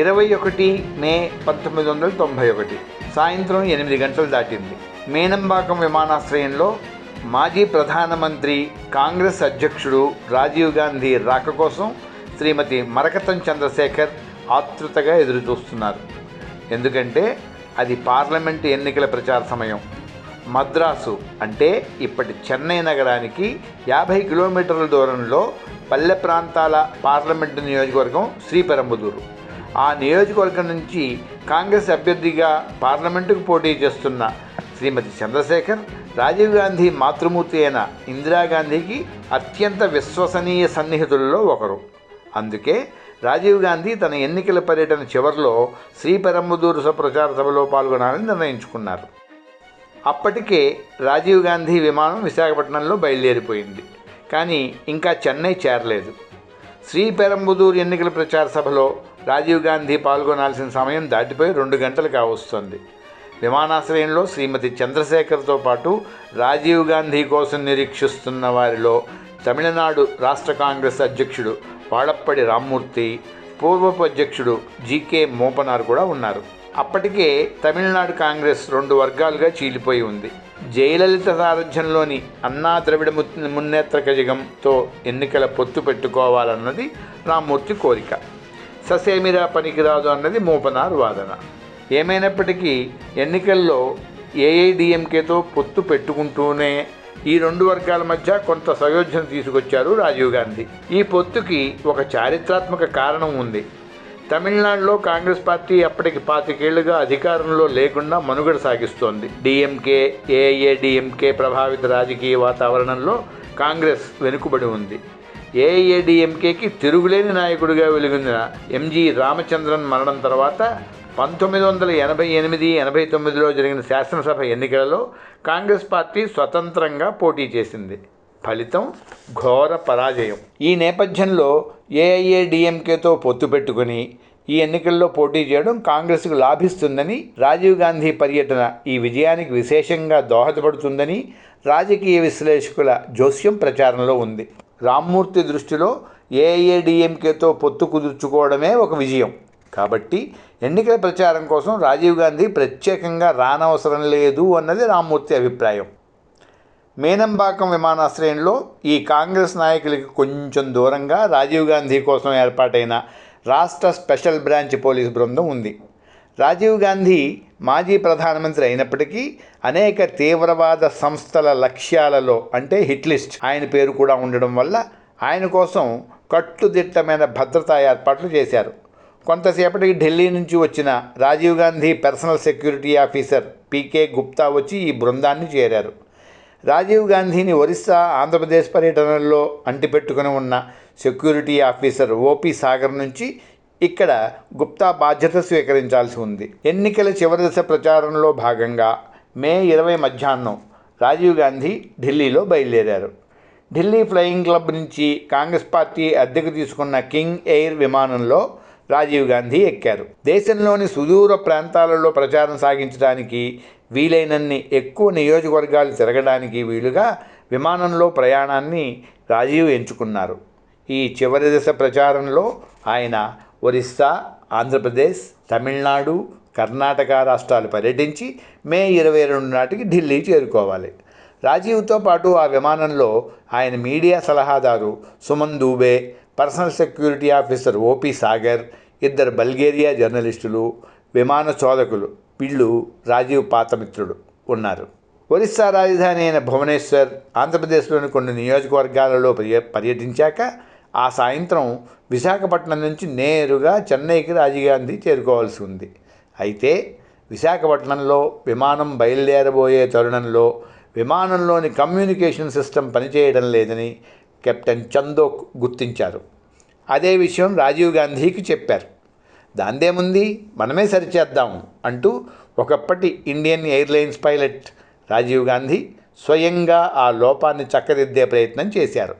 ఇరవై ఒకటి మే పంతొమ్మిది వందల తొంభై ఒకటి. సాయంత్రం ఎనిమిది గంటలు దాటింది. మేనంబాకం విమానాశ్రయంలో మాజీ ప్రధానమంత్రి కాంగ్రెస్ అధ్యక్షుడు రాజీవ్ గాంధీ రాక కోసం శ్రీమతి మరకతం చంద్రశేఖర్ ఆతృతగా ఎదురుచూస్తున్నారు. ఎందుకంటే అది పార్లమెంటు ఎన్నికల ప్రచార సమయం. మద్రాసు అంటే ఇప్పటి చెన్నై నగరానికి యాభై కిలోమీటర్ల దూరంలో పల్లె ప్రాంతాల పార్లమెంటు నియోజకవర్గం శ్రీపెరంబుదూరు. ఆ నియోజకవర్గం నుంచి కాంగ్రెస్ అభ్యర్థిగా పార్లమెంటుకు పోటీ చేస్తున్న శ్రీమతి చంద్రశేఖర్ రాజీవ్ గాంధీ మాతృమూర్తి అయిన ఇందిరాగాంధీకి అత్యంత విశ్వసనీయ సన్నిహితులలో ఒకరు. అందుకే రాజీవ్ గాంధీ తన ఎన్నికల పర్యటన చివరిలో శ్రీపెరంబుదూరు ప్రచార సభలో పాల్గొనాలని నిర్ణయించుకున్నారు. అప్పటికే రాజీవ్ గాంధీ విమానం విశాఖపట్నంలో బయలుదేరిపోయింది. కానీ ఇంకా చెన్నై చేరలేదు. శ్రీపెరంబుదూరు ఎన్నికల ప్రచార సభలో రాజీవ్ గాంధీ పాల్గొనాల్సిన సమయం దాటిపోయి రెండు గంటలు కావస్తుంది విమానాశ్రయంలో శ్రీమతి చంద్రశేఖర్తో పాటు రాజీవ్ గాంధీ కోసం నిరీక్షిస్తున్న వారిలో తమిళనాడు రాష్ట్ర కాంగ్రెస్ అధ్యక్షుడు వాడప్పటి రామ్మూర్తి పూర్వపు అధ్యక్షుడు జీకే మోపనార్ కూడా ఉన్నారు. అప్పటికే తమిళనాడు కాంగ్రెస్ రెండు వర్గాలుగా చీలిపోయి ఉంది. జయలలిత సారథ్యంలోని అన్నా ద్రవిడ మున్నేత్ర కజగంతో ఎన్నికల పొత్తు పెట్టుకోవాలన్నది రామ్మూర్తి కోరిక. ససేమిరా పనికిరాదు అన్నది మోపనార్ వాదన. ఏమైనప్పటికీ ఎన్నికల్లో ఏఐడిఎంకేతో పొత్తు పెట్టుకుంటూనే ఈ రెండు వర్గాల మధ్య కొంత సయోధ్యను తీసుకొచ్చారు రాజీవ్ గాంధీ. ఈ పొత్తుకి ఒక చారిత్రాత్మక కారణం ఉంది. తమిళనాడులో కాంగ్రెస్ పార్టీ అప్పటికి పాతికేళ్ళుగా అధికారంలో లేకుండా మనుగడ సాగిస్తోంది. డిఎంకే ఏఏడిఎంకే ప్రభావిత రాజకీయ వాతావరణంలో కాంగ్రెస్ వెనుకబడి ఉంది. ఏఐఏడిఎంకేకి తిరుగులేని నాయకుడిగా వెలుగొందిన ఎంజి రామచంద్రన్ మరణం తర్వాత పంతొమ్మిది వందల ఎనభై ఎనిమిది ఎనభై తొమ్మిదిలో జరిగిన శాసనసభ ఎన్నికలలో కాంగ్రెస్ పార్టీ స్వతంత్రంగా పోటీ చేసింది. ఫలితం ఘోర పరాజయం. ఈ నేపథ్యంలో ఏఐఏడిఎంకేతో పొత్తు పెట్టుకుని ఈ ఎన్నికల్లో పోటీ చేయడం కాంగ్రెస్కు లాభిస్తుందని రాజీవ్ గాంధీ పర్యటన ఈ విజయానికి విశేషంగా దోహదపడుతుందని రాజకీయ విశ్లేషకుల జోస్యం ప్రచారంలో ఉంది. రామ్మూర్తి దృష్టిలో ఏఐఏడిఎంకేతో పొత్తు కుదుర్చుకోవడమే ఒక విజయం. కాబట్టి ఎన్నికల ప్రచారం కోసం రాజీవ్ గాంధీ ప్రత్యేకంగా రానవసరం లేదు అన్నది రామ్మూర్తి అభిప్రాయం. మేనంబాకం విమానాశ్రయంలో ఈ కాంగ్రెస్ నాయకులకి కొంచెం దూరంగా రాజీవ్ గాంధీ కోసం ఏర్పాటైన రాష్ట్ర స్పెషల్ బ్రాంచ్ పోలీస్ బృందం ఉంది. రాజీవ్ గాంధీ మాజీ ప్రధానమంత్రి అయినప్పటికీ అనేక తీవ్రవాద సంస్థల లక్ష్యాలలో అంటే హిట్ లిస్ట్ ఆయన పేరు కూడా ఉండడం వల్ల ఆయన కోసం కట్టుదిట్టమైన భద్రతా ఏర్పాట్లు చేశారు. కొంతసేపటికి ఢిల్లీ నుంచి వచ్చిన Rajiv Gandhi personal security officer PK Gupta వచ్చి ఈ బృందాన్ని చేరారు. రాజీవ్ గాంధీని ఒరిస్సా ఆంధ్రప్రదేశ్ పర్యటనల్లో అంటిపెట్టుకుని ఉన్న సెక్యూరిటీ ఆఫీసర్ ఓపీ సాగర్ నుంచి ఇక్కడ గుప్తా బాధ్యత స్వీకరించాల్సి ఉంది. ఎన్నికల చివరి దశ ప్రచారంలో భాగంగా మే ఇరవై మధ్యాహ్నం రాజీవ్ గాంధీ ఢిల్లీలో బయలుదేరారు. ఢిల్లీ ఫ్లయింగ్ క్లబ్ నుంచి కాంగ్రెస్ పార్టీ అద్దెకు తీసుకున్న కింగ్ ఎయిర్ విమానంలో రాజీవ్ గాంధీ ఎక్కారు. దేశంలోని సుదూర ప్రాంతాలలో ప్రచారం సాగించడానికి వీలైనన్ని ఎక్కువ నియోజకవర్గాలు తిరగడానికి వీలుగా విమానంలో ప్రయాణాన్ని రాజీవ్ ఎంచుకున్నారు. ఈ చివరి దశ ప్రచారంలో ఆయన ఒరిస్సా ఆంధ్రప్రదేశ్ తమిళనాడు కర్ణాటక రాష్ట్రాలు పర్యటించి మే ఇరవై రెండు నాటికి ఢిల్లీ చేరుకోవాలి. రాజీవ్తో పాటు ఆ విమానంలో ఆయన మీడియా సలహాదారు Suman Dubey personal security officer OP Sagar ఇద్దరు బల్గేరియా జర్నలిస్టులు విమాన చోదకులు వీళ్ళు రాజీవ్ పాతమిత్రుడు ఉన్నారు. ఒరిస్సా రాజధాని అయిన భువనేశ్వర్ ఆంధ్రప్రదేశ్లోని కొన్ని నియోజకవర్గాలలో పర్య పర్యటించాక ఆ సాయంత్రం విశాఖపట్నం నుంచి నేరుగా చెన్నైకి రాజీవ్ గాంధీ చేరుకోవాల్సి ఉంది. అయితే విశాఖపట్నంలో విమానం బయలుదేరబోయే తరుణంలో విమానంలోని కమ్యూనికేషన్ సిస్టమ్ పనిచేయడం లేదని కెప్టెన్ చందోక్ గుర్తించారు. అదే విషయం రాజీవ్ గాంధీకి చెప్పారు. దాందేముంది? మనమే సరిచేద్దాం అంటూ ఒకప్పటి Indian airlines pilot Rajiv Gandhi స్వయంగా ఆ లోపాన్ని చక్కదిద్దే ప్రయత్నం చేశారు.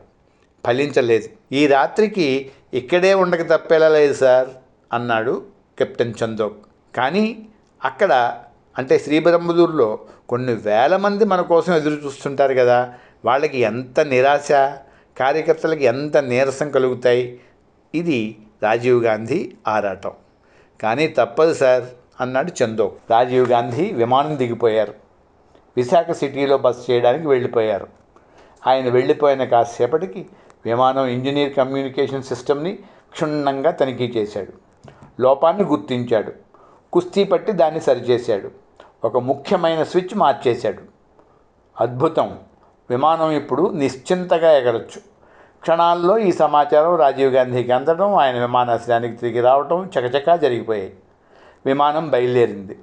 ఫలించలేదు. ఈ రాత్రికి ఇక్కడే ఉండక తప్పేలా లేదు సార్ అన్నాడు కెప్టెన్ చందోక్. కానీ అక్కడ అంటే శ్రీబెరంబుదూరులో కొన్ని వేల మంది మన కోసం ఎదురు చూస్తుంటారు కదా వాళ్ళకి ఎంత నిరాశ కార్యకర్తలకి ఎంత నీరసం కలుగుతాయి ఇది రాజీవ్ గాంధీ ఆరాటం. కానీ తప్పదు సార్ అన్నాడు చందో. రాజీవ్ గాంధీ విమానం దిగిపోయారు. విశాఖ సిటీలో బస్ చేయడానికి వెళ్ళిపోయారు. ఆయన వెళ్ళిపోయిన కాసేపటికి విమానం ఇంజనీర్ కమ్యూనికేషన్ సిస్టమ్ని క్షుణ్ణంగా తనిఖీ చేశాడు. లోపాన్ని గుర్తించాడు. కుస్తీ పట్టి దాన్ని సరిచేశాడు. ఒక ముఖ్యమైన స్విచ్ మార్చేశాడు. అద్భుతం! విమానం ఇప్పుడు నిశ్చింతగా ఎగరొచ్చు. క్షణాల్లో ఈ సమాచారం రాజీవ్ గాంధీకి అందడం ఆయన విమానాశ్రయానికి తిరిగి రావటం చకచకా జరిగిపోయాయి. విమానం బయలుదేరింది.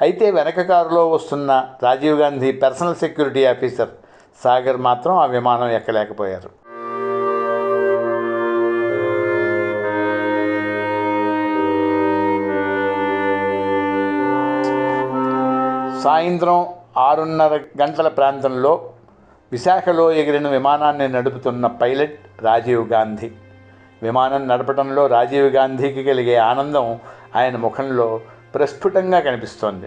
అయితే వెనక కారులో వస్తున్న Rajiv Gandhi personal security officer Sagar మాత్రం ఆ విమానం ఎక్కలేకపోయారు. సాయంత్రం ఆరున్నర గంటల ప్రాంతంలో విశాఖలో ఎగిరిన విమానాన్ని నడుపుతున్న పైలట్ రాజీవ్ గాంధీ. విమానం నడపడంలో రాజీవ్ గాంధీకి కలిగే ఆనందం ఆయన ముఖంలో ప్రస్ఫుటంగా కనిపిస్తోంది.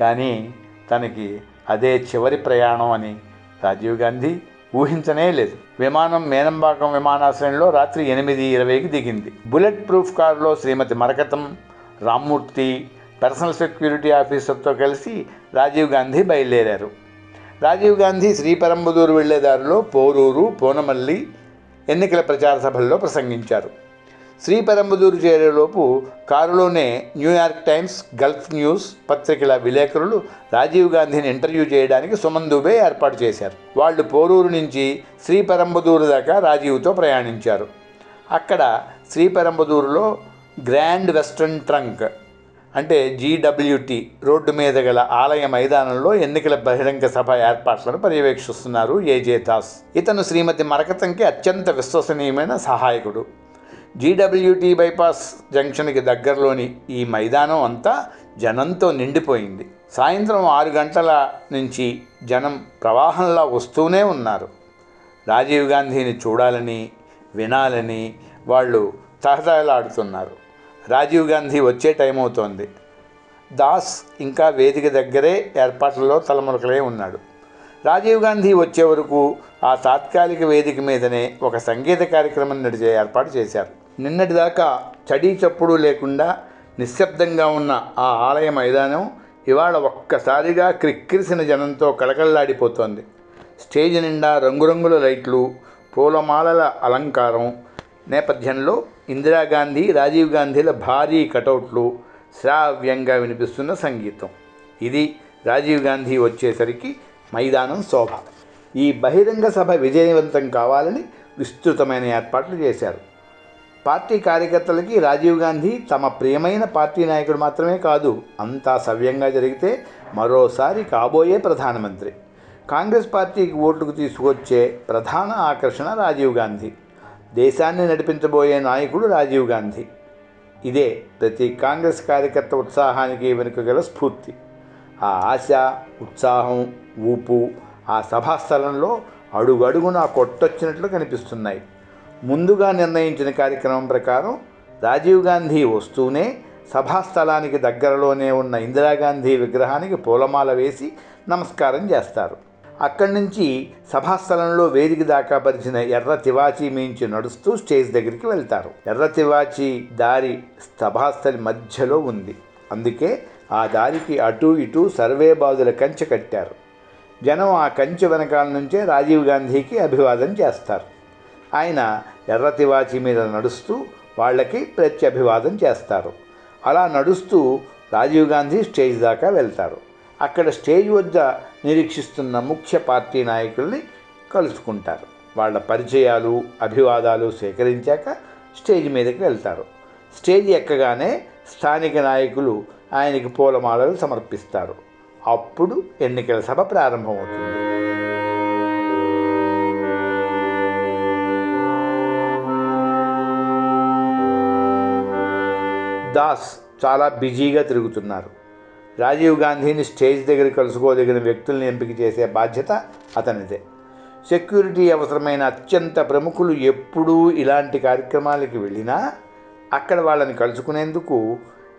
కానీ తనకి అదే చివరి ప్రయాణం అని రాజీవ్ గాంధీ ఊహించనే లేదు. విమానం మేనంబాకం విమానాశ్రయంలో రాత్రి ఎనిమిది ఇరవైకి దిగింది. బుల్లెట్ ప్రూఫ్ కారులో శ్రీమతి మరకతం రామ్మూర్తి పర్సనల్ సెక్యూరిటీ ఆఫీసర్తో కలిసి రాజీవ్ గాంధీ బయలుదేరారు. రాజీవ్ గాంధీ శ్రీపెరంబదూరు వెళ్ళే దారిలో పోరూరు పోనమల్లి ఎన్నికల ప్రచార సభల్లో ప్రసంగించారు. శ్రీపెరంబదూరు చేరేలోపు కారులోనే న్యూయార్క్ టైమ్స్ గల్ఫ్ న్యూస్ పత్రికల విలేకరులు రాజీవ్ గాంధీని ఇంటర్వ్యూ చేయడానికి సుమన్ దుబే ఏర్పాటు చేశారు. వాళ్ళు పోరూరు నుంచి శ్రీపెరంబదూరు దాకా రాజీవ్తో ప్రయాణించారు. అక్కడ శ్రీపెరంబదూరులో గ్రాండ్ వెస్ట్రన్ ట్రంక్ అంటే జీడబ్ల్యూటీ రోడ్డు మీద గల ఆలయ మైదానంలో ఎన్నికల బహిరంగ సభ ఏర్పాట్లను పర్యవేక్షిస్తున్నారు ఏజే దాస్. ఇతను శ్రీమతి మరకతంకి అత్యంత విశ్వసనీయమైన సహాయకుడు. జీడబ్ల్యూటీ బైపాస్ జంక్షన్కి దగ్గరలోని ఈ మైదానం అంతా జనంతో నిండిపోయింది. సాయంత్రం ఆరు గంటల నుంచి జనం ప్రవాహంలా వస్తూనే ఉన్నారు. రాజీవ్ గాంధీని చూడాలని వినాలని వాళ్ళు తహతహలాడుతున్నారు. రాజీవ్ గాంధీ వచ్చే టైం అవుతోంది. దాస్ ఇంకా వేదిక దగ్గరే ఏర్పాట్లలో తలమునకలే ఉన్నాడు. రాజీవ్ గాంధీ వచ్చే వరకు ఆ తాత్కాలిక వేదిక మీదనే ఒక సంగీత కార్యక్రమం నడిచే ఏర్పాటు చేశారు. నిన్నటిదాకా చడీ చప్పుడు లేకుండా నిశ్శబ్దంగా ఉన్న ఆ ఆలయ మైదానం ఇవాళ ఒక్కసారిగా క్రిక్కిరిసిన జనంతో కళకళలాడిపోతోంది. స్టేజ్ నిండా రంగురంగుల లైట్లు పూలమాలల అలంకారం నేపథ్యంలో ఇందిరాగాంధీ రాజీవ్ గాంధీల భారీ కటౌట్లు శ్రావ్యంగా వినిపిస్తున్న సంగీతం. ఇది రాజీవ్ గాంధీ వచ్చేసరికి మైదానం శోభ. ఈ బహిరంగ సభ విజయవంతం కావాలని విస్తృతమైన ఏర్పాట్లు చేశారు. పార్టీ కార్యకర్తలకి రాజీవ్ గాంధీ తమ ప్రియమైన పార్టీ నాయకుడు మాత్రమే కాదు అంతా సవ్యంగా జరిగితే మరోసారి కాబోయే ప్రధానమంత్రి. కాంగ్రెస్ పార్టీకి ఓటుకు తీసుకొచ్చే ప్రధాన ఆకర్షణ రాజీవ్ గాంధీ. దేశాన్ని నడిపించబోయే నాయకుడు రాజీవ్ గాంధీ. ఇదే ప్రతి కాంగ్రెస్ కార్యకర్త ఉత్సాహానికి వెనుక గల స్ఫూర్తి. ఆ ఆశ ఉత్సాహం ఊపు ఆ సభాస్థలంలో అడుగడుగునా కొట్టొచ్చినట్లు కనిపిస్తున్నాయి. ముందుగా నిర్ణయించిన కార్యక్రమం ప్రకారం రాజీవ్ గాంధీ వస్తూనే సభాస్థలానికి దగ్గరలోనే ఉన్న ఇందిరాగాంధీ విగ్రహానికి పూలమాల వేసి నమస్కారం చేస్తారు. అక్కడి నుంచి సభాస్థలంలో వేదిక దాకా పరిచిన ఎర్ర తివాచి మించి నడుస్తూ స్టేజ్ దగ్గరికి వెళ్తారు. ఎర్ర తివాచి దారి సభాస్థలి మధ్యలో ఉంది. అందుకే ఆ దారికి అటు ఇటు సర్వే బాదుల కంచె కట్టారు. జనం ఆ కంచె వెనకాల నుంచే రాజీవ్ గాంధీకి అభివాదం చేస్తారు. ఆయన ఎర్ర తివాచి మీద నడుస్తూ వాళ్ళకి ప్రత్యభివాదం చేస్తారు. అలా నడుస్తూ రాజీవ్ గాంధీ స్టేజ్ దాకా వెళ్తారు. అక్కడ స్టేజ్ వద్ద నిరీక్షిస్తున్న ముఖ్య పార్టీ నాయకుల్ని కలుసుకుంటారు. వాళ్ళ పరిచయాలు అభివాదాలు సేకరించాక స్టేజ్ మీదకి వెళ్తారు. స్టేజ్ ఎక్కగానే స్థానిక నాయకులు ఆయనకి పూలమాలలు సమర్పిస్తారు. అప్పుడు ఎన్నికల సభ ప్రారంభమవుతుంది. దాస్ చాలా బిజీగా తిరుగుతున్నారు. రాజీవ్ గాంధీని స్టేజ్ దగ్గర కలుసుకోదగిన వ్యక్తుల్ని ఎంపిక చేసే బాధ్యత అతనిదే. సెక్యూరిటీ అవసరమైన అత్యంత ప్రముఖులు ఎప్పుడూ ఇలాంటి కార్యక్రమాలకి వెళ్ళినా అక్కడ వాళ్ళని కలుసుకునేందుకు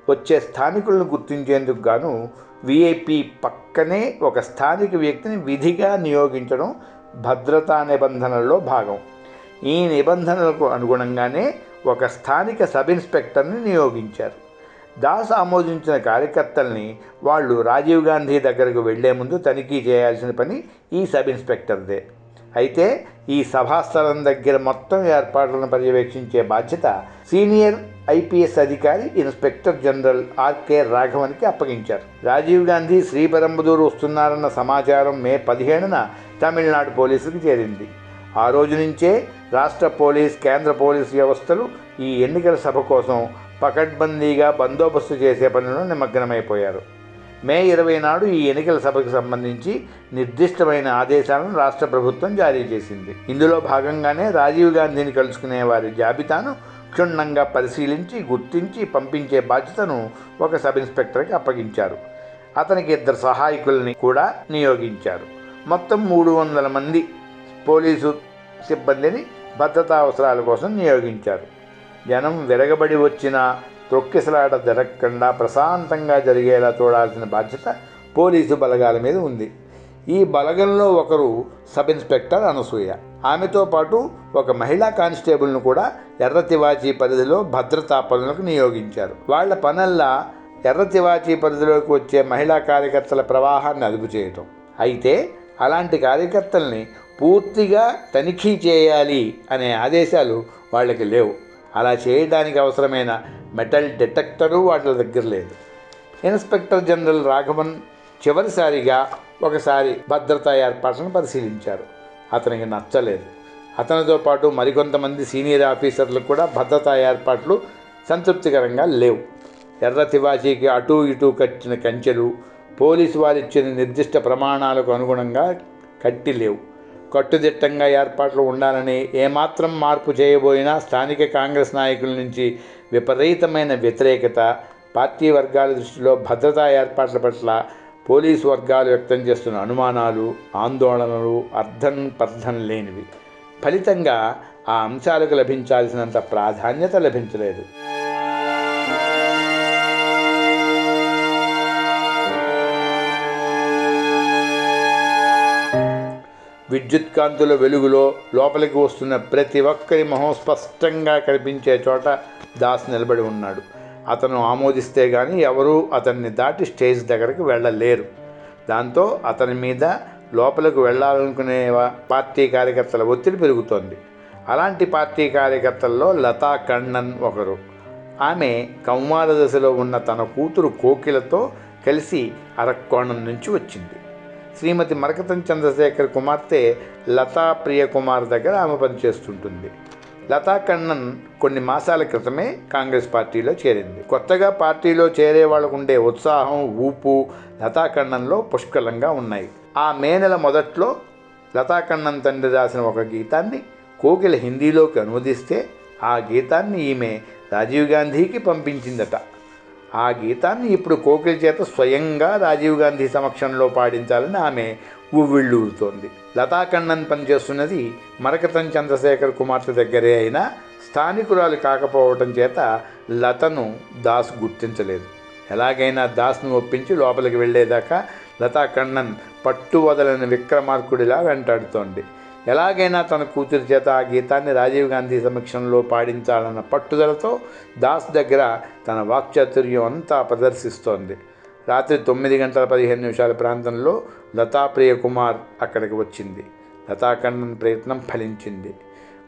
వచ్చే స్థానికులను గుర్తించేందుకు గాను విఐపి పక్కనే ఒక స్థానిక వ్యక్తిని విధిగా నియోగించడం భద్రతా నిబంధనల్లో భాగం. ఈ నిబంధనలకు అనుగుణంగానే ఒక స్థానిక సబ్ ఇన్స్పెక్టర్ని నియోగించారు. దాస్ ఆమోదించిన కార్యకర్తల్ని వాళ్ళు రాజీవ్ గాంధీ దగ్గరకు వెళ్ళే ముందు తనిఖీ చేయాల్సిన పని ఈ సబ్ ఇన్స్పెక్టర్దే. అయితే ఈ సభాస్థలం దగ్గర మొత్తం ఏర్పాట్లను పర్యవేక్షించే బాధ్యత సీనియర్ ఐపీఎస్ అధికారి ఇన్స్పెక్టర్ జనరల్ ఆర్కే రాఘవన్కి అప్పగించారు. రాజీవ్ గాంధీ శ్రీపెరంబదూరు వస్తున్నారన్న సమాచారం మే పదిహేనున తమిళనాడు పోలీసులకు చేరింది. ఆ రోజు నుంచే రాష్ట్ర పోలీస్ కేంద్ర పోలీస్ వ్యవస్థలు ఈ ఎన్నికల సభ కోసం పకడ్బందీగా బందోబస్తు చేసే పనిలో నిమగ్నమైపోయారు. మే ఇరవై నాడు ఈ ఎన్నికల సభకు సంబంధించి నిర్దిష్టమైన ఆదేశాలను రాష్ట్ర ప్రభుత్వం జారీ చేసింది. ఇందులో భాగంగానే రాజీవ్ గాంధీని కలుసుకునే వారి జాబితాను క్షుణ్ణంగా పరిశీలించి గుర్తించి పంపించే బాధ్యతను ఒక సబ్ ఇన్స్పెక్టర్కి అప్పగించారు. అతనికి ఇద్దరు సహాయకుల్ని కూడా నియోగించారు. మొత్తం మూడు వందల మంది పోలీసు సిబ్బందిని భద్రతా అవసరాల కోసం నియోగించారు. జనం విరగబడి వచ్చిన తొక్కిసలాట జరగకుండా ప్రశాంతంగా జరిగేలా చూడాల్సిన బాధ్యత పోలీసు బలగాల మీద ఉంది. ఈ బలగంలో ఒకరు సబ్ ఇన్స్పెక్టర్ అనసూయ. ఆమెతో పాటు ఒక మహిళా కానిస్టేబుల్ను కూడా ఎర్ర తివాచీ పరిధిలో భద్రతా పనులకు నియోగించారు. వాళ్ళ పనల్లా ఎర్ర తివాచీ పరిధిలోకి వచ్చే మహిళా కార్యకర్తల ప్రవాహాన్ని అదుపు చేయటం. అయితే అలాంటి కార్యకర్తల్ని పూర్తిగా తనిఖీ చేయాలి అనే ఆదేశాలు వాళ్ళకి లేవు. అలా చేయడానికి అవసరమైన మెటల్ డిటెక్టరు వాటి దగ్గర లేదు. ఇన్స్పెక్టర్ జనరల్ రాఘవన్ చివరిసారిగా ఒకసారి భద్రతా ఏర్పాట్లను పరిశీలించారు. అతనికి నచ్చలేదు. అతనితో పాటు మరికొంతమంది సీనియర్ ఆఫీసర్లు కూడా భద్రతా ఏర్పాట్లు సంతృప్తికరంగా లేవు. ఎర్ర తివాచీకి అటూ ఇటూ కట్టిన కంచెలు పోలీసు వారిచ్చిన నిర్దిష్ట ప్రమాణాలకు అనుగుణంగా కట్టి లేవు. కట్టుదిట్టంగా ఏర్పాట్లు ఉండాలని ఏమాత్రం మార్పు చేయబోయినా స్థానిక కాంగ్రెస్ నాయకుల నుంచి విపరీతమైన వ్యతిరేకత పార్టీ వర్గాల దృష్టిలో భద్రతా ఏర్పాట్ల పట్ల పోలీసు వర్గాలు వ్యక్తం చేస్తున్న అనుమానాలు ఆందోళనలు అర్థం పర్థం లేనివి. ఫలితంగా ఆ అంశాలకు లభించాల్సినంత ప్రాధాన్యత లభించలేదు. విద్యుత్ కాంతుల వెలుగులో లోపలికి వస్తున్న ప్రతి ఒక్కరి మొహం స్పష్టంగా కనిపించే చోట దాస్ నిలబడి ఉన్నాడు. అతను ఆమోదిస్తే కానీ ఎవరూ అతన్ని దాటి స్టేజ్ దగ్గరికి వెళ్ళలేరు. దాంతో అతని మీద లోపలికి వెళ్ళాలనుకునే పార్టీ కార్యకర్తల ఒత్తిడి పెరుగుతోంది. అలాంటి పార్టీ కార్యకర్తల్లో లతా కన్నన్ ఒకరు. ఆమె కౌమార దశలో ఉన్న తన కూతురు కోకిలతో కలిసి అరక్కోణం నుంచి వచ్చింది. శ్రీమతి మరకతం చంద్రశేఖర్ కుమార్తె లతా ప్రియకుమార్ దగ్గర ఆమె పనిచేస్తుంటుంది. లతా కన్నన్ కొన్ని మాసాల క్రితమే కాంగ్రెస్ పార్టీలో చేరింది. కొత్తగా పార్టీలో చేరే వాళ్ళకు ఉండే ఉత్సాహం ఊపు లతా కన్నన్లో పుష్కలంగా ఉన్నాయి. ఆ మే నెల మొదట్లో లతా కన్నన్ తండ్రి రాసిన ఒక గీతాన్ని కోకిల హిందీలోకి అనువదిస్తే ఆ గీతాన్ని ఈమె రాజీవ్ గాంధీకి పంపించిందట. ఆ గీతాన్ని ఇప్పుడు కోకిల చేత స్వయంగా రాజీవ్ గాంధీ సమక్షంలో పాడించాలని ఆమె ఉవ్విళ్ళూరుతోంది. లతాకన్నన్ పనిచేస్తున్నది మరకతం చంద్రశేఖర్ కుమార్తె దగ్గరే అయినా స్థానికురాలు కాకపోవటం చేత లతను దాస్ గుర్తించలేదు. ఎలాగైనా దాస్ను ఒప్పించి లోపలికి వెళ్ళేదాకా లతా కన్నన్ పట్టు వదలని విక్రమార్కుడిలా వెంటాడుతోంది. ఎలాగైనా తన కూతురి చేత ఆ గీతాన్ని రాజీవ్ గాంధీ సమక్షంలో పాడించాలన్న పట్టుదలతో దాస్ దగ్గర తన వాక్చాతుర్యం అంతా ప్రదర్శిస్తోంది. రాత్రి తొమ్మిది గంటల పదిహేను నిమిషాల ప్రాంతంలో లతా ప్రియకుమార్ అక్కడికి వచ్చింది. లతాఖండన్ ప్రయత్నం ఫలించింది.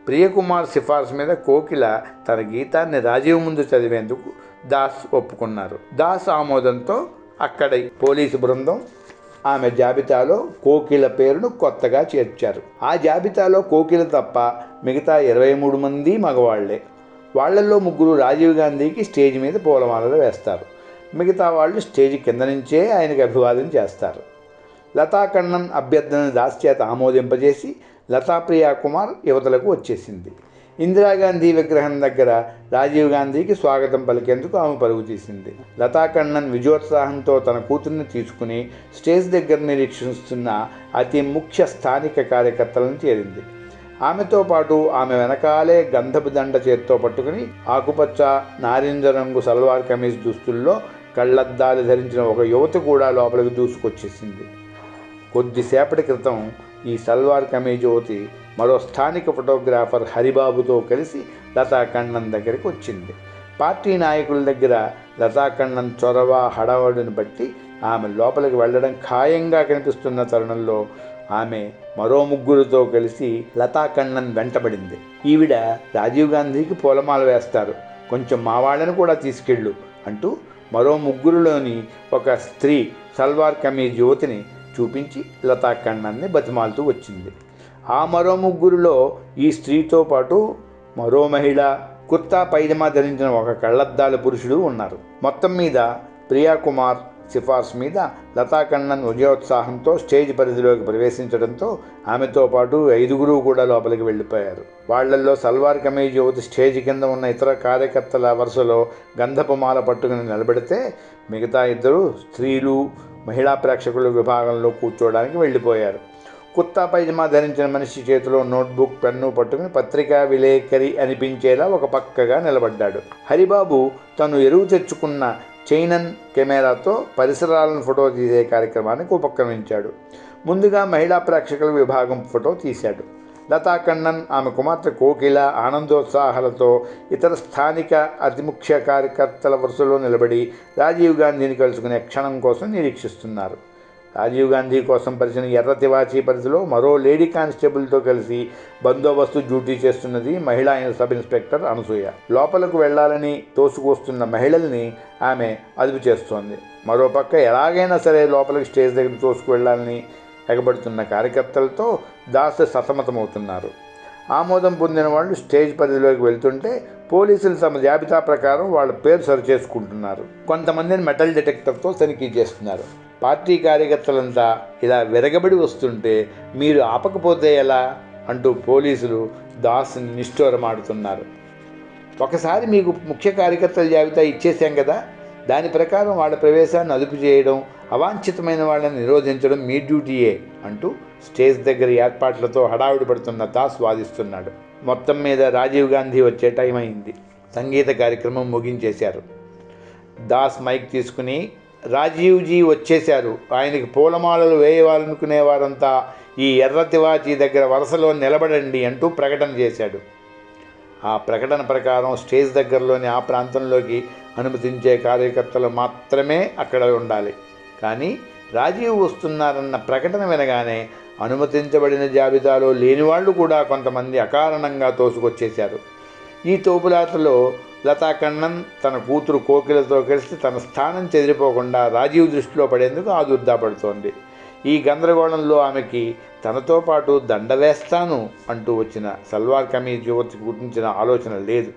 ప్రియకుమార్ సిఫార్సు మీద కోకిల తన గీతాన్ని రాజీవ్ ముందు చదివేందుకు దాస్ ఒప్పుకున్నారు. దాస్ ఆమోదంతో అక్కడి పోలీసు బృందం ఆమె జాబితాలో కోకిల పేరును కొత్తగా చేర్చారు. ఆ జాబితాలో కోకిల తప్ప మిగతా ఇరవై మూడు మంది మగవాళ్ళే. వాళ్ళల్లో ముగ్గురు రాజీవ్ గాంధీకి స్టేజ్ మీద పూలమాలలు వేస్తారు. మిగతా వాళ్ళు స్టేజ్ కింద నుంచే ఆయనకి అభివాదం చేస్తారు. లతా అభ్యర్థన అభ్యర్థనను దాస్ చేత ఆమోదింపజేసి లతాప్రియా కుమార్ యువతలకు వచ్చేసింది. ఇందిరాగాంధీ విగ్రహం దగ్గర రాజీవ్ గాంధీకి స్వాగతం పలికేందుకు ఆమె పరుగు తీసింది. లతాకన్నన్ విజయోత్సాహంతో తన కూతుర్ని తీసుకుని స్టేజ్ దగ్గర నిరీక్షిస్తున్న అతి ముఖ్య స్థానిక కార్యకర్తలను చేరింది. ఆమెతో పాటు ఆమె వెనకాలే గంధపు దండ చేత్తో పట్టుకుని ఆకుపచ్చ నారింజ రంగు సల్వార్ కమీజ్ దుస్తుల్లో కళ్ళద్దాలు ధరించిన ఒక యువత కూడా లోపలికి దూసుకొచ్చేసింది. కొద్దిసేపటి క్రితం ఈ సల్వార్ కమీజ్ యువతి మరో స్థానిక ఫోటోగ్రాఫర్ హరిబాబుతో కలిసి లతాకన్నన్ దగ్గరికి వచ్చింది. పార్టీ నాయకుల దగ్గర లతాకన్నన్ చొరవ హడవడిని బట్టి ఆమె లోపలికి వెళ్ళడం ఖాయంగా కనిపిస్తున్న తరుణంలో ఆమె మరో ముగ్గురితో కలిసి లతాకన్నన్ వెంటబడింది. ఈవిడ రాజీవ్ గాంధీకి పూలమాల వేస్తారు. కొంచెం మా వాళ్ళని కూడా తీసుకెళ్ళు అంటూ మరో ముగ్గురులోని ఒక స్త్రీ సల్వార్ కమీజ్ యువతిని చూపించి లతాకన్నన్ని బతిమాలుతూ వచ్చింది. ఆ మరో ముగ్గురులో ఈ స్త్రీతో పాటు మరో మహిళ కుర్తా పైజమా ధరించిన ఒక కళ్ళద్దాల పురుషుడు ఉన్నారు. మొత్తం మీద ప్రియా కుమార్ సిఫార్సు మీద లతాకన్నన్ విజయోత్సాహంతో స్టేజ్ పరిధిలోకి ప్రవేశించడంతో ఆమెతో పాటు ఐదుగురు కూడా లోపలికి వెళ్ళిపోయారు. వాళ్ళల్లో సల్వార్ కమీజ్ యువతి స్టేజ్ కింద ఉన్న ఇతర కార్యకర్తల వరుసలో గంధపు మాల పట్టుకుని నిలబెడితే మిగతా ఇద్దరు స్త్రీలు మహిళా ప్రేక్షకుల విభాగంలో కూర్చోవడానికి వెళ్ళిపోయారు. కుత్తా పైజమా ధరించిన మనిషి చేతిలో నోట్బుక్ పెన్ను పట్టుకుని పత్రికా విలేకరి అనిపించేలా ఒక పక్కగా నిలబడ్డాడు. హరిబాబు తను ఎరువు తెచ్చుకున్న చైనన్ కెమెరాతో పరిసరాలను ఫోటో తీసే కార్యక్రమానికి ఉపక్రమించాడు. ముందుగా మహిళా ప్రేక్షకుల విభాగం ఫోటో తీశాడు. లతా కన్నన్ ఆమె కుమార్తె కోకిల ఆనందోత్సాహాలతో ఇతర స్థానిక అతి ముఖ్య కార్యకర్తల వరుసలో నిలబడి రాజీవ్ గాంధీని కలుసుకునే క్షణం కోసం నిరీక్షిస్తున్నారు. రాజీవ్ గాంధీ కోసం పరిచిన ఎర్ర తివాచీ పరిధిలో మరో లేడీ కానిస్టేబుల్తో కలిసి బందోబస్తు డ్యూటీ చేస్తున్నది మహిళా సబ్ ఇన్స్పెక్టర్ అనసూయ. లోపలకు వెళ్ళాలని తోసుకొస్తున్న మహిళల్ని ఆమె అదుపు చేస్తోంది. మరోపక్క ఎలాగైనా సరే లోపలికి స్టేజ్ దగ్గర తోసుకు వెళ్ళాలని ఎగబడుతున్న కార్యకర్తలతో దాస్ సతమతమవుతున్నారు. ఆమోదం పొందిన వాళ్ళు స్టేజ్ పరిధిలోకి వెళ్తుంటే పోలీసులు తమ జాబితా ప్రకారం వాళ్ళ పేరు సరి చేసుకుంటున్నారు. కొంతమందిని మెటల్ డిటెక్టర్తో తనిఖీ చేస్తున్నారు. పార్టీ కార్యకర్తలంతా ఇలా విరగబడి వస్తుంటే మీరు ఆపకపోతే ఎలా? అంటూ పోలీసులు దాస్ని నిష్ఠూరమాడుతున్నారు. ఒకసారి మీకు ముఖ్య కార్యకర్తల జాబితా ఇచ్చేసాం కదా? దాని ప్రకారం వాళ్ళ ప్రవేశాన్ని అదుపు చేయడం అవాంఛితమైన వాళ్ళని నిరోధించడం మీ డ్యూటీయే అంటూ స్టేజ్ దగ్గర ఏర్పాట్లతో హడావిడి పడుతున్న దాస్ వాదిస్తున్నాడు. మొత్తం మీద రాజీవ్ గాంధీ వచ్చే టైం అయింది. సంగీత కార్యక్రమం ముగించేశారు. దాస్ మైక్ తీసుకుని రాజీవ్జీ వచ్చేశారు. ఆయనకి పూలమాలలు వేయవాలనుకునే వారంతా ఈ ఎర్ర తివాచీ దగ్గర వరుసలో నిలబడండి అంటూ ప్రకటన చేశాడు. ఆ ప్రకటన ప్రకారం స్టేజ్ దగ్గరలోని ఆ ప్రాంతంలోకి అనుమతించే కార్యకర్తలు మాత్రమే అక్కడ ఉండాలి. కానీ రాజీవ్ వస్తున్నారన్న ప్రకటన వినగానే అనుమతించబడిన జాబితాలో లేని వాళ్ళు కూడా కొంతమంది అకారణంగా తోసుకొచ్చేశారు. ఈ తోపులాటలో లతా కన్నన్ తన కూతురు కోకిలతో కలిసి తన స్థానం చెదిరిపోకుండా రాజీవ్ దృష్టిలో పడేందుకు ఆదుర్దా పడుతోంది ఈ గందరగోళంలో ఆమెకి తనతో పాటు దండవేస్తాను అంటూ వచ్చిన సల్వార్ కమీజ్ యువతి గురించిన ఆలోచన లేదు.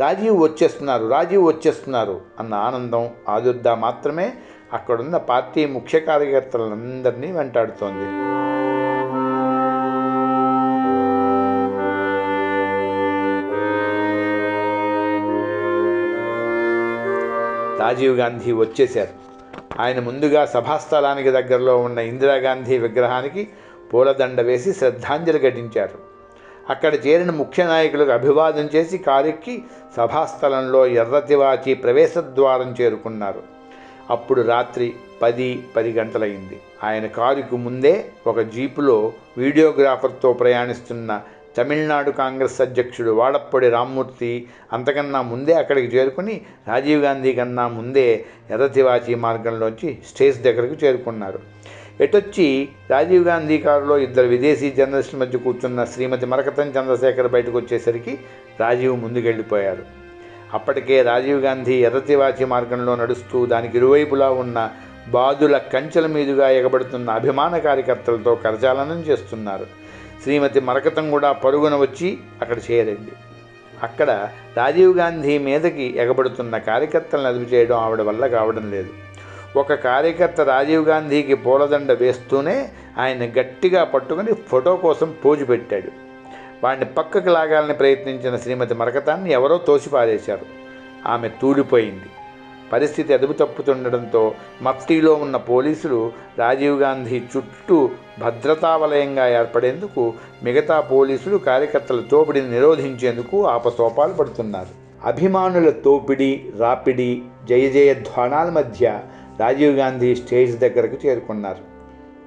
రాజీవ్ వచ్చేస్తున్నారు రాజీవ్ వచ్చేస్తున్నారు అన్న ఆనందం ఆదుర్దా మాత్రమే అక్కడున్న పార్టీ ముఖ్య కార్యకర్తలందరినీ వెంటాడుతోంది. రాజీవ్ గాంధీ వచ్చేశారు. ఆయన ముందుగా సభాస్థలానికి దగ్గరలో ఉన్న ఇందిరాగాంధీ విగ్రహానికి పూలదండ వేసి శ్రద్ధాంజలి ఘటించారు. అక్కడ చేరిన ముఖ్య నాయకులకు అభివాదం చేసి కారెక్కి సభాస్థలంలో ఎర్రతివాచి ప్రవేశద్వారం చేరుకున్నారు. అప్పుడు రాత్రి పది పది గంటలైంది. ఆయన కారుకు ముందే ఒక జీపులో వీడియోగ్రాఫర్తో ప్రయాణిస్తున్న తమిళనాడు కాంగ్రెస్ అధ్యక్షుడు వాడప్పొడి రామ్మూర్తి అంతకన్నా ముందే అక్కడికి చేరుకుని రాజీవ్ గాంధీ కన్నా ముందే ఎర్రతివాచి మార్గంలోంచి స్టేజ్ దగ్గరకు చేరుకున్నారు. ఎటొచ్చి రాజీవ్ గాంధీ కారులో ఇద్దరు విదేశీ జర్నలిస్టుల మధ్య కూర్చున్న శ్రీమతి మరకతం చంద్రశేఖర్ బయటకు వచ్చేసరికి రాజీవ్ ముందుకెళ్ళిపోయారు. అప్పటికే రాజీవ్ గాంధీ ఎర్రతివాచి మార్గంలో నడుస్తూ దానికి ఇరువైపులా ఉన్న బాదుల కంచెల మీదుగా ఎగబడుతున్న అభిమాన కార్యకర్తలతో కరచాలనం చేస్తున్నారు. శ్రీమతి మరకతం కూడా పరుగున వచ్చి అక్కడ చేరింది. అక్కడ రాజీవ్ గాంధీ మీదకి ఎగబడుతున్న కార్యకర్తలను అదుపు చేయడం ఆవిడ వల్ల కావడం లేదు. ఒక కార్యకర్త రాజీవ్ గాంధీకి పూలదండ వేస్తూనే ఆయన గట్టిగా పట్టుకుని ఫోటో కోసం పోజు పెట్టాడు. వాడిని పక్కకు లాగాలని ప్రయత్నించిన శ్రీమతి మరకతాన్ని ఎవరో తోసిపారేశారు. ఆమె తూలిపోయింది పరిస్థితి అదుపు తప్పుతుండడంతో మఫ్టీలో ఉన్న పోలీసులు రాజీవ్ గాంధీ చుట్టూ భద్రతా వలయంగా ఏర్పడేందుకు మిగతా పోలీసులు కార్యకర్తల తోపిడిని నిరోధించేందుకు ఆపసోపాలు పడుతున్నారు. అభిమానుల తోపిడి రాపిడి జయ జయ ధ్వానాల మధ్య రాజీవ్ గాంధీ స్టేజ్ దగ్గరకు చేరుకున్నారు.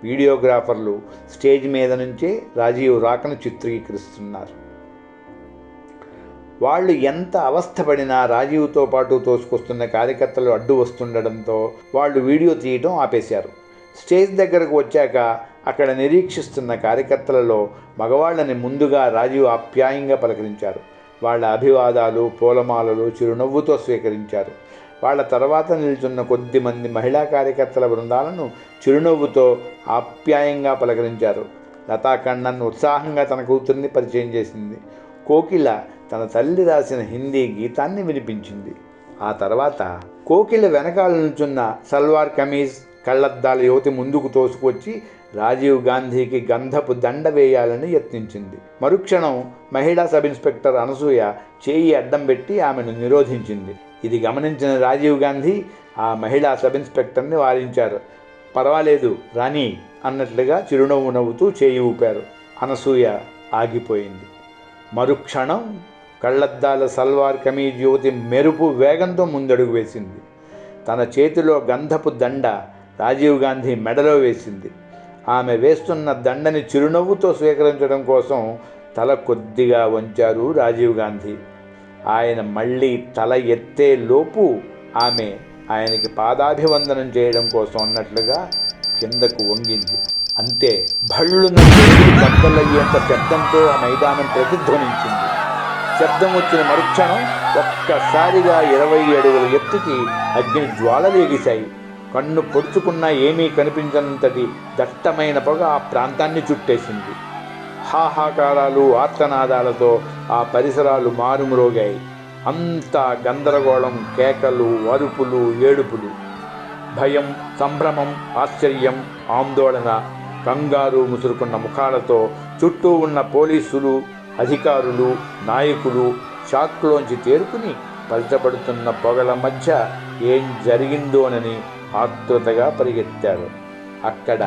వీడియోగ్రాఫర్లు స్టేజ్ మీద నుంచే రాజీవ్ రాకను చిత్రీకరిస్తున్నారు. వాళ్ళు ఎంత అవస్థపడినా రాజీవ్తో పాటు తోసుకొస్తున్న కార్యకర్తలు అడ్డు వస్తుండడంతో వాళ్ళు వీడియో తీయడం ఆపేశారు. స్టేజ్ దగ్గరకు వచ్చాక అక్కడ నిరీక్షిస్తున్న కార్యకర్తలలో మగవాళ్ళని ముందుగా రాజీవ్ ఆప్యాయంగా పలకరించారు. వాళ్ళ అభివాదాలు పూలమాలలు చిరునవ్వుతో స్వీకరించారు. వాళ్ళ తర్వాత నిల్చున్న కొద్ది మంది మహిళా కార్యకర్తల బృందాలను చిరునవ్వుతో ఆప్యాయంగా పలకరించారు. లతా కన్నన్ ఉత్సాహంగా తన కూతుర్ని పరిచయం చేసింది. కోకిల తన తల్లి రాసిన హిందీ గీతాన్ని వినిపించింది. ఆ తర్వాత కోకిల వెనకాల నుంచున్న సల్వార్ కమీజ్ కళ్ళద్దాల యువతి ముందుకు తోసుకొచ్చి రాజీవ్ గాంధీకి గంధపు దండ వేయాలని యత్నించింది. మరుక్షణం మహిళా సబ్ ఇన్స్పెక్టర్ అనసూయ చేయి అడ్డం పెట్టి ఆమెను నిరోధించింది. ఇది గమనించిన రాజీవ్ గాంధీ ఆ మహిళా సబ్ ఇన్స్పెక్టర్ని వారించారు. పర్వాలేదు రాణి అన్నట్లుగా చిరునవ్వు నవ్వుతూ చేయి ఊపారు. అనసూయ ఆగిపోయింది. మరుక్షణం కళ్ళద్దాల సల్వార్ కమీజ్ యువతి మెరుపు వేగంతో ముందడుగు వేసింది. తన చేతిలో గంధపు దండ రాజీవ్ గాంధీ మెడలో వేసింది. ఆమె వేస్తున్న దండని చిరునవ్వుతో స్వీకరించడం కోసం తల కొద్దిగా వంచారు రాజీవ్ గాంధీ. ఆయన మళ్ళీ తల ఎత్తే లోపు ఆమె ఆయనకి పాదాభివందనం చేయడం కోసం అన్నట్లుగా కిందకు వంగింది. అంతే భళ్ళున పెద్దలయ్యేంత శబ్దంతో ఆ మైదానం ప్రతిధ్వనించింది. శబ్దం వచ్చిన మరుక్షణం ఒక్కసారిగా ఇరవై అడుగుల ఎత్తుకి అగ్ని జ్వాలలేగిశాయి. కన్ను పొడుచుకున్నా ఏమీ కనిపించనంతటి దట్టమైన పొగ ఆ ప్రాంతాన్ని చుట్టేసింది. హాహాకారాలు ఆర్తనాదాలతో ఆ పరిసరాలు మారుమురోగాయి. అంతా గందరగోళం కేకలు అరుపులు ఏడుపులు. భయం సంభ్రమం ఆశ్చర్యం ఆందోళన కంగారు ముసురుకున్న ముఖాలతో చుట్టూ ఉన్న పోలీసులు అధికారులు నాయకులు షాక్లోంచి తేరుకుని పలితపడుతున్న పొగల మధ్య ఏం జరిగిందోనని ఆతృతగా పరిగెత్తారు. అక్కడ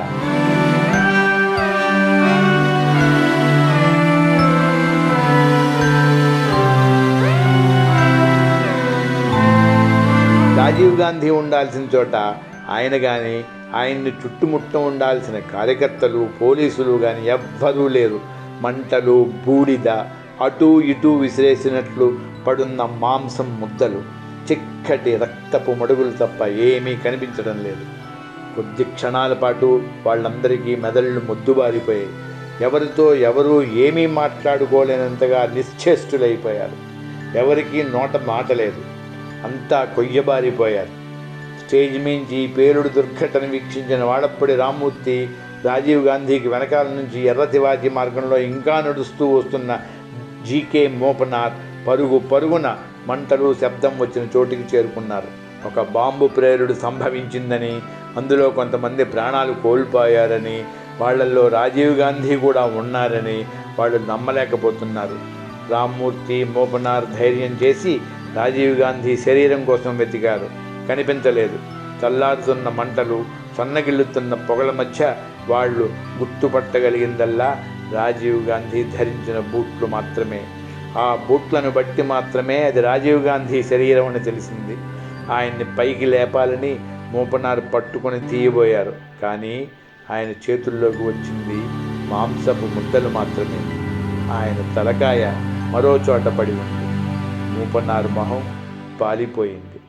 రాజీవ్ గాంధీ ఉండాల్సిన చోట ఆయన కానీ ఆయన్ని చుట్టుముట్ట ఉండాల్సిన కార్యకర్తలు పోలీసులు కానీ ఎవ్వరూ లేరు. మంటలు బూడిద అటూ ఇటూ విసిరేసినట్లు పడున్న మాంసం ముద్దలు. చిక్కటి రక్తపు మడుగులు తప్ప ఏమీ కనిపించడం లేదు. కొద్ది క్షణాల పాటు వాళ్ళందరికీ మెదళ్ళు ముద్దుబారిపోయాయి. ఎవరితో ఎవరూ ఏమీ మాట్లాడుకోలేనంతగా నిశ్చేష్టులైపోయారు. ఎవరికీ నోట మాట లేదు. అంతా కొయ్యబారిపోయారు. స్టేజ్ మించి ఈ పేలుడు దుర్ఘటన వీక్షించిన వాడప్పటి రామ్మూర్తి రాజీవ్ గాంధీకి వెనకాల నుంచి ఎర్ర తివాజీ మార్గంలో ఇంకా నడుస్తూ వస్తున్న జీకే మోపనార్ పరుగు పరుగున మంటలు శబ్దం వచ్చిన చోటికి చేరుకున్నారు. ఒక బాంబు ప్రేరుడు సంభవించిందని అందులో కొంతమంది ప్రాణాలు కోల్పోయారని వాళ్ళల్లో రాజీవ్ గాంధీ కూడా ఉన్నారని వాళ్ళు నమ్మలేకపోతున్నారు. రామ్మూర్తి మోపనార్ ధైర్యం చేసి రాజీవ్ గాంధీ శరీరం కోసం వెతికారు. కనిపించలేదు. చల్లారుతున్న మంటలు సన్నగిల్లుతున్న పొగల మధ్య వాళ్ళు గుర్తుపట్టగలిగిందల్లా రాజీవ్ గాంధీ ధరించిన బూట్లు మాత్రమే. ఆ బూట్లను బట్టి మాత్రమే అది రాజీవ్ గాంధీ శరీరం అని తెలిసింది. ఆయన్ని పైకి లేపాలని మూపనారు పట్టుకొని తీయబోయారు. కానీ ఆయన చేతుల్లోకి వచ్చింది మాంసపు ముద్దలు మాత్రమే. ఆయన తలకాయ మరో చోట పడి ఉంది. మూపనారు మొహం పాలిపోయింది.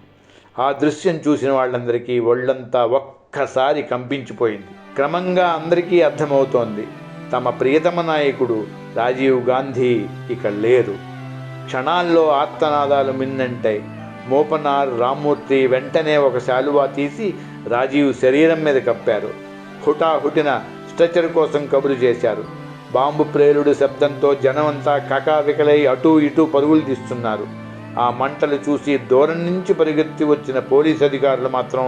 ఆ దృశ్యం చూసిన వాళ్ళందరికీ ఒళ్ళంతా ఒక్కసారి కంపించిపోయింది. క్రమంగా అందరికీ అర్థమవుతోంది. తమ ప్రియతమ నాయకుడు రాజీవ్ గాంధీ ఇక లేరు. క్షణాల్లో ఆర్తనాదాలు మిన్నంటాయి మోపనార్ రామ్మూర్తి వెంటనే ఒక శాలువా తీసి రాజీవ్ శరీరం మీద కప్పారు. హుటాహుటిన స్ట్రెచర్ కోసం కబురు చేశారు. బాంబు ప్రేలుడు శబ్దంతో జనమంతా కకావికలై అటూ ఇటూ పరుగులు తీస్తున్నారు. ఆ మంటలు చూసి దూరం నుంచి పరిగెత్తి వచ్చిన పోలీస్ అధికారులు మాత్రం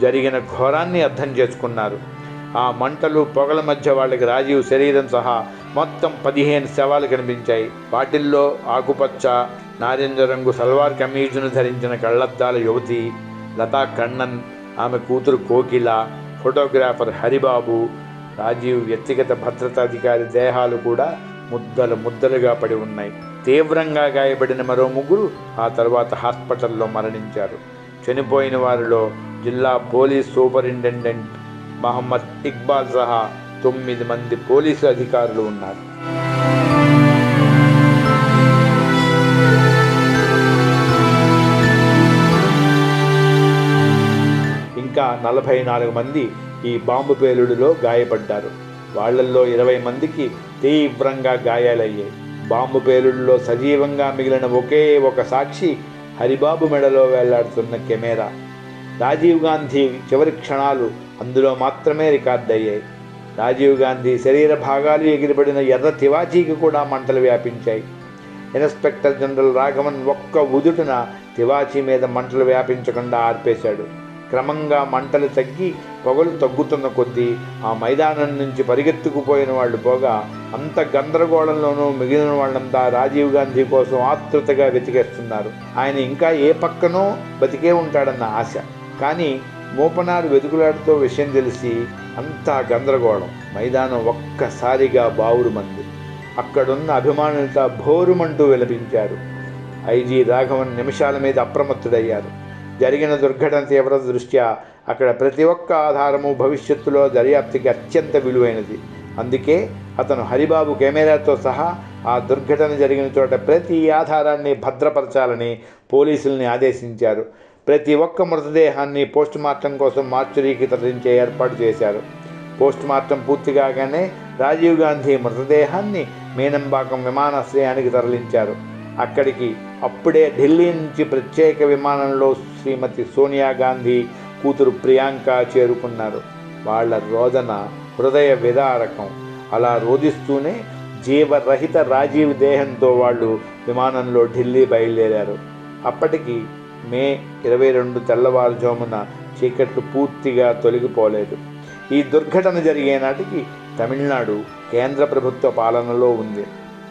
జరిగిన ఘోరాన్ని అర్థం చేసుకున్నారు. ఆ మంటలు పొగల మధ్య వాళ్ళకి రాజీవ్ శరీరం సహా మొత్తం పదిహేను శవాలు కనిపించాయి. వాటిల్లో ఆకుపచ్చ నారింజ రంగు సల్వార్ కమీజును ధరించిన కళ్ళద్దాల యువతి లతా కన్నన్ ఆమె కూతురు కోకిల ఫోటోగ్రాఫర్ హరిబాబు రాజీవ్ వ్యక్తిగత భద్రతాధికారి దేహాలు కూడా ముద్దలు ముద్దలుగా పడి ఉన్నాయి. తీవ్రంగా గాయపడిన మరో ముగ్గురు ఆ తర్వాత హాస్పిటల్లో మరణించారు. చనిపోయిన వారిలో జిల్లా పోలీస్ సూపరింటెండెంట్ మహమ్మద్ ఇక్బాల్ సహా తొమ్మిది మంది పోలీసు అధికారులు ఉన్నారు. ఇంకా నలభై నాలుగు మంది ఈ బాంబు పేలుడులో గాయపడ్డారు. వాళ్ళల్లో ఇరవై మందికి తీవ్రంగా గాయాలయ్యాయి. బాంబు పేలుడులో సజీవంగా మిగిలిన ఒకే ఒక సాక్షి హరిబాబు మెడలో వేలాడుతున్న కెమెరా. రాజీవ్ గాంధీ చివరి క్షణాలు అందులో మాత్రమే రికార్డ్ అయ్యాయి. రాజీవ్ గాంధీ శరీర భాగాలు ఎగిరిపడిన ఎర్ర తివాచీకి కూడా మంటలు వ్యాపించాయి. ఇన్స్పెక్టర్ జనరల్ రాఘవన్ ఒక్క ఉదుటున తివాచీ మీద మంటలు వ్యాపించకుండా ఆర్పేశాడు. క్రమంగా మంటలు తగ్గి పొగలు తగ్గుతున్న కొద్దీ ఆ మైదానం నుంచి పరిగెత్తుకుపోయిన వాళ్ళు పోగా అంత గందరగోళంలోనూ మిగిలిన వాళ్ళంతా రాజీవ్ గాంధీ కోసం ఆతృతగా వెతికేస్తున్నారు. ఆయన ఇంకా ఏ పక్కనో బతికే ఉంటాడన్న ఆశ. కానీ మోపనారు వెతుకులాడుతో విషయం తెలిసి అంతా గందరగోళం. మైదానం ఒక్కసారిగా బావురు మంది. అక్కడున్న అభిమానులతో భోరుమంటూ విలపించారు. ఐజీ రాఘవన్ నిమిషాల మీద అప్రమత్తుడయ్యారు. జరిగిన దుర్ఘటన తీవ్రత దృష్ట్యా అక్కడ ప్రతి ఒక్క ఆధారము భవిష్యత్తులో దర్యాప్తుకి అత్యంత విలువైనది. అందుకే అతను హరిబాబు కెమెరాతో సహా ఆ దుర్ఘటన జరిగిన చోట ప్రతి ఆధారాన్ని భద్రపరచాలని పోలీసుల్ని ఆదేశించారు. ప్రతి ఒక్క మృతదేహాన్ని పోస్టుమార్టం కోసం మార్చురీకి తరలించే ఏర్పాటు చేశారు. పోస్టుమార్టం పూర్తి కాగానే రాజీవ్ గాంధీ మృతదేహాన్ని మీనంబాకం విమానాశ్రయానికి తరలించారు. అక్కడికి అప్పుడే ఢిల్లీ నుంచి ప్రత్యేక విమానంలో శ్రీమతి సోనియా గాంధీ కూతురు ప్రియాంక చేరుకున్నారు. వాళ్ళ రోదన హృదయ విదారకం. అలా రోదిస్తూనే జీవరహిత రాజీవ్ దేహంతో వాళ్ళు విమానంలో ఢిల్లీ బయలుదేరారు. అప్పటికి మే ఇరవై రెండు తెల్లవారుజామున చీకట్లు పూర్తిగా తొలగిపోలేదు. ఈ దుర్ఘటన జరిగే నాటికి తమిళనాడు కేంద్ర ప్రభుత్వ పాలనలో ఉంది.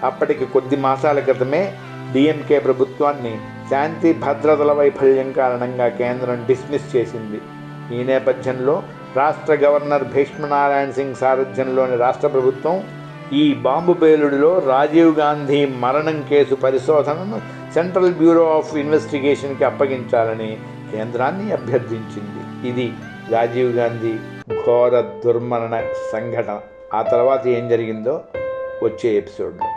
అప్పటికి కొద్ది మాసాల క్రితమే డిఎంకే ప్రభుత్వాన్ని శాంతి భద్రతల వైఫల్యం కారణంగా కేంద్రం డిస్మిస్ చేసింది. ఈ నేపథ్యంలో రాష్ట్ర గవర్నర్ భీష్మనారాయణ సింగ్ సారథ్యంలోని రాష్ట్ర ప్రభుత్వం ఈ బాంబు పేలుడులో రాజీవ్ గాంధీ మరణం కేసు పరిశోధనను సెంట్రల్ బ్యూరో ఆఫ్ ఇన్వెస్టిగేషన్కి అప్పగించాలని కేంద్రాన్ని అభ్యర్థించింది. ఇది రాజీవ్ గాంధీ ఘోర దుర్మరణ సంఘటన. ఆ తర్వాత ఏం జరిగిందో వచ్చే ఎపిసోడ్లో.